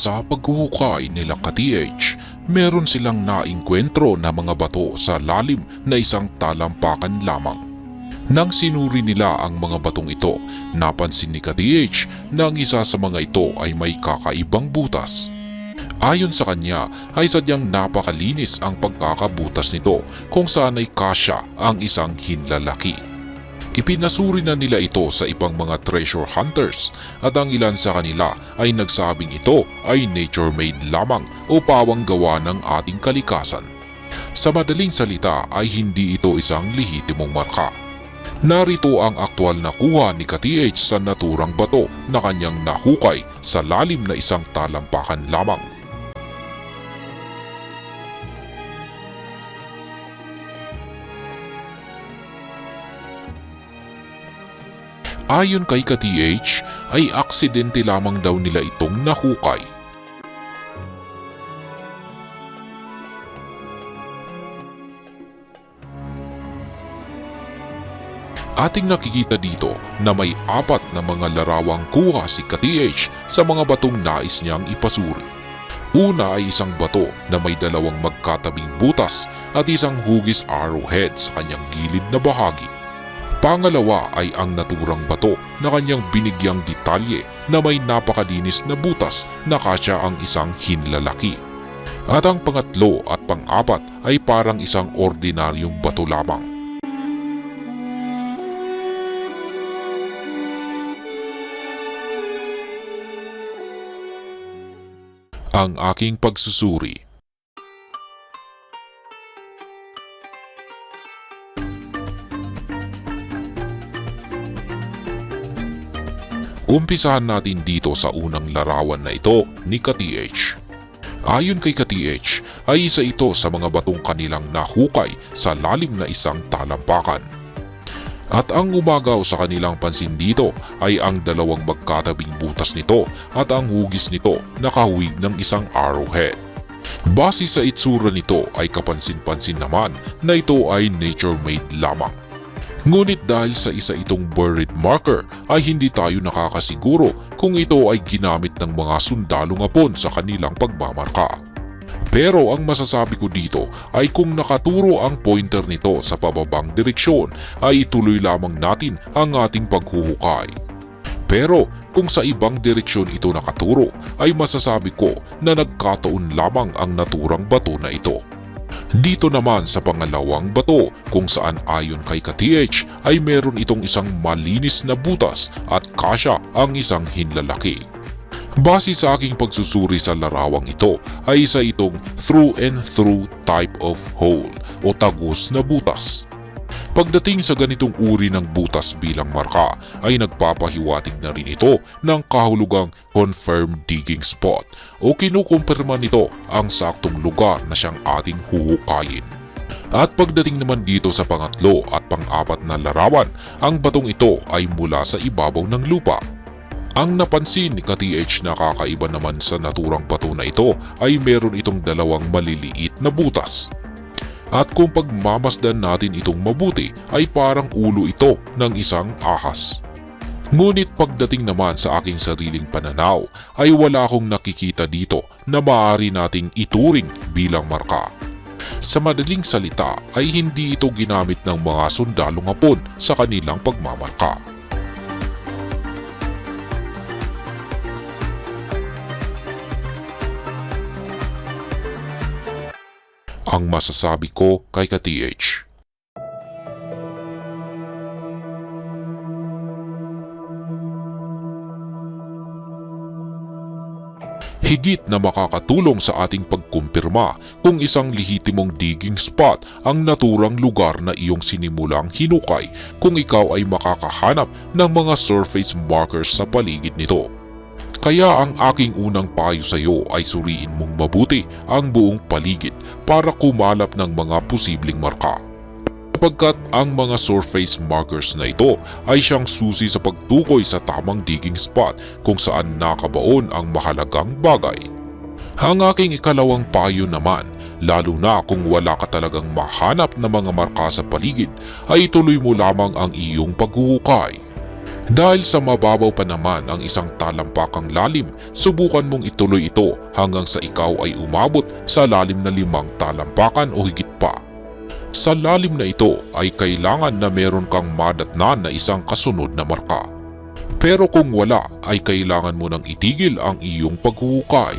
Sa paghuhukay nila ka-TH, meron silang naingkwentro na mga bato sa lalim na isang talampakan lamang. Nang sinuri nila ang mga batong ito, napansin ni ka-TH na ang isa sa mga ito ay may kakaibang butas. Ayon sa kanya ay sadyang napakalinis ang pagkakabutas nito kung saan ay kasya ang isang hinlalaki. Ipinasuri na nila ito sa ibang mga treasure hunters at ang ilan sa kanila ay nagsabing ito ay nature-made lamang o pawang gawa ng ating kalikasan. Sa madaling salita ay hindi ito isang lehitimong marka. Narito ang aktwal na kuha ni ka-TH sa naturang bato na kanyang nahukay sa lalim na isang talampakan lamang. Ayon kay ka-TH ay aksidente lamang daw nila itong nahukay. Ating nakikita dito na may apat na mga larawang kuha si ka-TH sa mga batong nais niyang ipasuri. Una ay isang bato na may dalawang magkatabing butas at isang hugis arrowhead sa kanyang gilid na bahagi. Pangalawa ay ang naturang bato na kanyang binigyang detalye na may napakalinis na butas na kasya ang isang hinlalaki. At ang pangatlo at pang-apat ay parang isang ordinaryong bato lamang. Ang aking pagsusuri Umpisahan natin dito sa unang larawan na ito ni ka-TH. Ayon kay ka-TH ay isa ito sa mga batong kanilang nahukay sa lalim na isang talampakan. At ang umagaw sa kanilang pansin dito ay ang dalawang magkatabing butas nito at ang hugis nito nakahuwig ng isang arrowhead. Base sa itsura nito ay kapansin-pansin naman na ito ay nature-made lamang. Ngunit dahil sa isa itong buried marker ay hindi tayo nakakasiguro kung ito ay ginamit ng mga sundalong Hapon sa kanilang pagmamarka. Pero ang masasabi ko dito ay kung nakaturo ang pointer nito sa pababang direksyon ay ituloy lamang natin ang ating paghuhukay. Pero kung sa ibang direksyon ito nakaturo ay masasabi ko na nagkataon lamang ang naturang bato na ito. Dito naman sa pangalawang bato kung saan ayon kay ka-TH ay meron itong isang malinis na butas at kasya ang isang hinlalaki. Base sa aking pagsusuri sa larawang ito ay isa itong through and through type of hole o tagus na butas. Pagdating sa ganitong uri ng butas bilang marka ay nagpapahiwatig na rin ito ng kahulugang confirmed digging spot o kinukumpirma nito ang saktong lugar na siyang ating huhukayin. At pagdating naman dito sa pangatlo at pang-apat na larawan, ang batong ito ay mula sa ibabaw ng lupa. Ang napansin ni ka-TH na kakaiba naman sa naturang bato na ito ay meron itong dalawang maliliit na butas. At kung pagmamasdan natin itong mabuti ay parang ulo ito ng isang ahas. Ngunit pagdating naman sa aking sariling pananaw ay wala akong nakikita dito na maaari nating ituring bilang marka. Sa madaling salita ay hindi ito ginamit ng mga sundalong Hapon sa kanilang pagmamarka. Ang masasabi ko kay ka-TH. Higit na makakatulong sa ating pagkumpirma kung isang lehitimong digging spot ang naturang lugar na iyong sinimulang hinukay kung ikaw ay makakahanap ng mga surface markers sa paligid nito. Kaya ang aking unang payo sa iyo ay suriin mong mabuti ang buong paligid para kumalap ng mga posibleng marka. Sapagkat ang mga surface markers na ito ay siyang susi sa pagtukoy sa tamang digging spot kung saan nakabaon ang mahalagang bagay. Ang aking ikalawang payo naman, lalo na kung wala ka talagang mahanap na mga marka sa paligid, ay ituloy mo lamang ang iyong paghuhukay. Dahil sa mababaw pa naman ang isang talampakang lalim, subukan mong ituloy ito hanggang sa ikaw ay umabot sa lalim na limang talampakan o higit pa. Sa lalim na ito ay kailangan na meron kang madatnan na isang kasunod na marka. Pero kung wala ay kailangan mo nang itigil ang iyong paghuhukay.